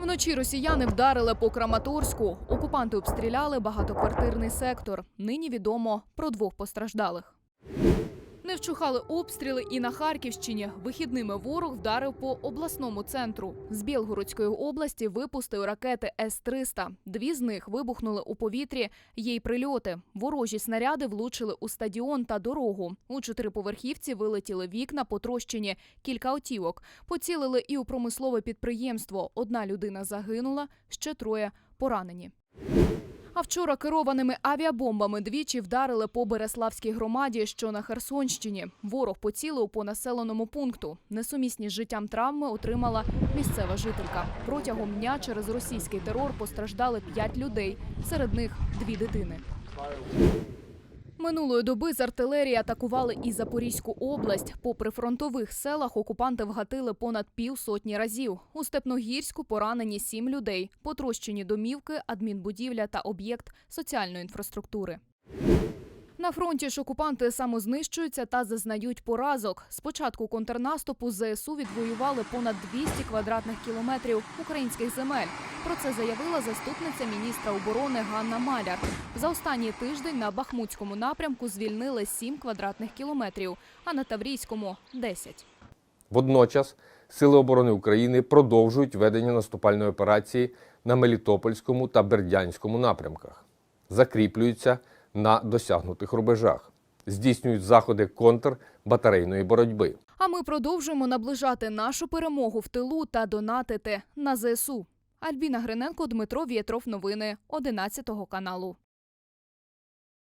Вночі росіяни вдарили по Краматорську. Окупанти обстріляли багатоквартирний сектор. Нині відомо про двох постраждалих. Не обстріли і на Харківщині. Вихідними ворог вдарив по обласному центру. З Білгородської області випустив ракети С-300. Дві з них вибухнули у повітрі. Є й прильоти. Ворожі снаряди влучили у стадіон та дорогу. У чотириповерхівці вилетіли вікна, потрощені кілька автівок. Поцілили і у промислове підприємство. Одна людина загинула, ще троє поранені. А вчора керованими авіабомбами двічі вдарили по Береславській громаді, що на Херсонщині. Ворог поцілив по населеному пункту. Несумісні з життям травми отримала місцева жителька. Протягом дня через російський терор постраждали п'ять людей, серед них дві дитини. Минулої доби з артилерії атакували і Запорізьку область. По прифронтових селах окупанти вгатили понад півсотні разів. У Степногірську поранені сім людей, потрощені домівки, адмінбудівля та об'єкт соціальної інфраструктури. Фронті ж окупанти самознищуються та зазнають поразок. З початку контрнаступу ЗСУ відвоювали понад 200 квадратних кілометрів українських земель. Про це заявила заступниця міністра оборони Ганна Маляр. За останній тиждень на Бахмутському напрямку звільнили 7 квадратних кілометрів, а на Таврійському 10. Водночас Сили оборони України продовжують ведення наступальної операції на Мелітопольському та Бердянському напрямках, закріплюються на досягнутих рубежах, здійснюють заходи контрбатарейної боротьби. А ми продовжуємо наближати нашу перемогу в тилу та донатити на ЗСУ. Альбіна Гриненко, Дмитро Вєтров. Новини 11 каналу.